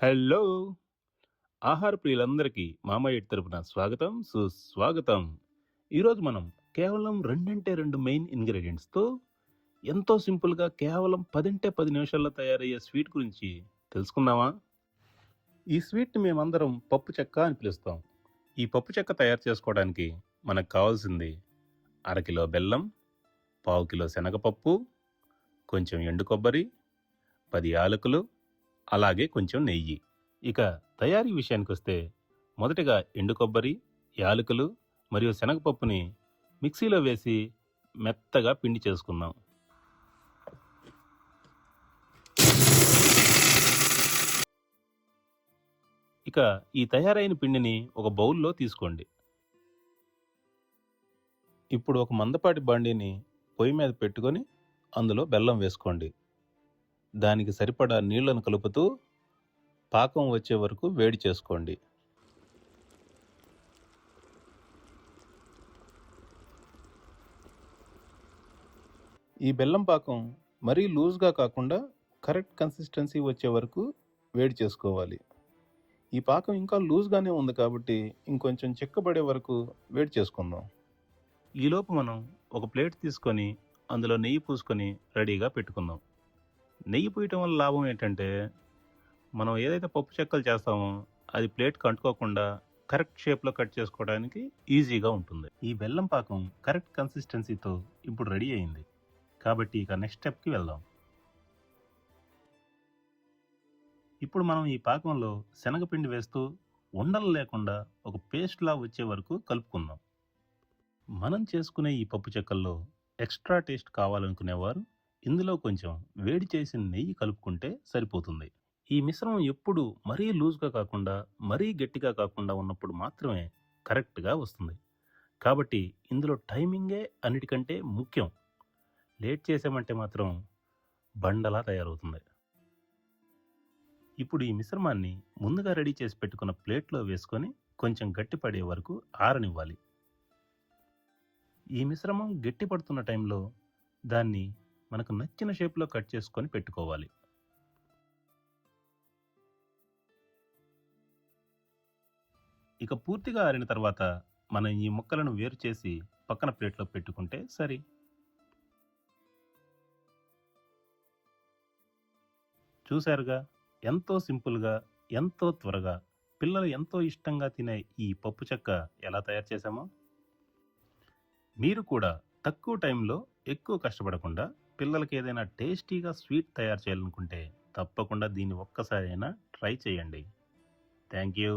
Hello! ఆహార ప్రియులందరికీ మామయ్య తరపున స్వాగతం సుస్వాగతం. ఈరోజు మనం కేవలం రెండంటే రెండు మెయిన్ ఇంగ్రీడియంట్స్తో ఎంతో సింపుల్గా కేవలం పదింటే పది నిమిషాల్లో తయారయ్యే స్వీట్ గురించి తెలుసుకుందామా? ఈ స్వీట్ని మేమందరం పప్పు చెక్క అని పిలుస్తాం. ఈ పప్పు చెక్క తయారు చేసుకోవడానికి మనకు కావాల్సింది అరకిలో బెల్లం పావు కిలో శనగపప్పు కొంచెం ఎండు కొబ్బరి పది యాలకులు అలాగే కొంచెం నెయ్యి. ఇక తయారీ విషయానికి వస్తే మొదటగా ఎండు కొబ్బరి యాలకులు మరియు శనగపప్పుని మిక్సీలో వేసి మెత్తగా పిండి చేసుకుందాం. ఇక ఈ తయారైన పిండిని ఒక బౌల్లో తీసుకోండి. ఇప్పుడు ఒక మందపాటి బండిని పొయ్యి మీద పెట్టుకొని అందులో బెల్లం వేసుకోండి. దానికి సరిపడా నీళ్ళను కలుపుతూ పాకం వచ్చే వరకు వేడి చేసుకోండి. ఈ బెల్లం పాకం మరీ లూజ్గా కాకుండా కరెక్ట్ కన్సిస్టెన్సీ వచ్చే వరకు వేడి చేసుకోవాలి. ఈ పాకం ఇంకా లూజ్గానే ఉంది కాబట్టి ఇంకొంచెం చిక్కబడే వరకు వేడి చేసుకుందాం. ఈలోపు మనం ఒక ప్లేట్ తీసుకొని అందులో నెయ్యి పూసుకొని రెడీగా పెట్టుకుందాం. నెయ్యి పూయటం వల్ల లాభం ఏంటంటే మనం ఏదైతే పప్పు చెక్కలు చేస్తామో అది ప్లేట్కి అంటుకోకుండా కరెక్ట్ షేప్లో కట్ చేసుకోవడానికి ఈజీగా ఉంటుంది. ఈ బెల్లం పాకం కరెక్ట్ కన్సిస్టెన్సీతో ఇప్పుడు రెడీ అయింది. కాబట్టి ఇక నెక్స్ట్ స్టెప్కి వెళ్దాం. ఇప్పుడు మనం ఈ పాకంలో శనగపిండి వేస్తూ ఉండలు లేకుండా ఒక పేస్ట్లా వచ్చే వరకు కలుపుకుందాం. మనం చేసుకునే ఈ పప్పు చెక్కల్లో ఎక్స్ట్రా టేస్ట్ కావాలనుకునేవారు ఇందులో కొంచెం వేడి చేసిన నెయ్యి కలుపుకుంటే సరిపోతుంది. ఈ మిశ్రమం ఎప్పుడు మరీ లూజ్గా కాకుండా మరీ గట్టిగా కాకుండా ఉన్నప్పుడు మాత్రమే కరెక్ట్గా వస్తుంది. కాబట్టి ఇందులో టైమింగే అన్నిటికంటే ముఖ్యం. లేట్ చేసామంటే మాత్రం బండలా తయారవుతుంది. ఇప్పుడు ఈ మిశ్రమాన్ని ముందుగా రెడీ చేసి పెట్టుకున్న ప్లేట్లో వేసుకొని కొంచెం గట్టిపడే వరకు ఆరనివ్వాలి. ఈ మిశ్రమం గట్టి పడుతున్న టైంలో దాన్ని మనకు నచ్చిన షేప్లో కట్ చేసుకొని పెట్టుకోవాలి. ఇక పూర్తిగా ఆరిన తర్వాత మనం ఈ ముక్కలను వేరు చేసి పక్కన ప్లేట్లో పెట్టుకుంటే సరి. చూశారుగా ఎంతో సింపుల్గా ఎంతో త్వరగా పిల్లలు ఎంతో ఇష్టంగా తినే ఈ పప్పు చెక్క ఎలా తయారు చేశామో? మీరు కూడా తక్కువ టైంలో ఎక్కువ కష్టపడకుండా పిల్లలకి ఏదైనా టేస్టీగా స్వీట్ తయారు చేయాలనుకుంటే తప్పకుండా దీన్ని ఒక్కసారైనా ట్రై చేయండి. Thank you.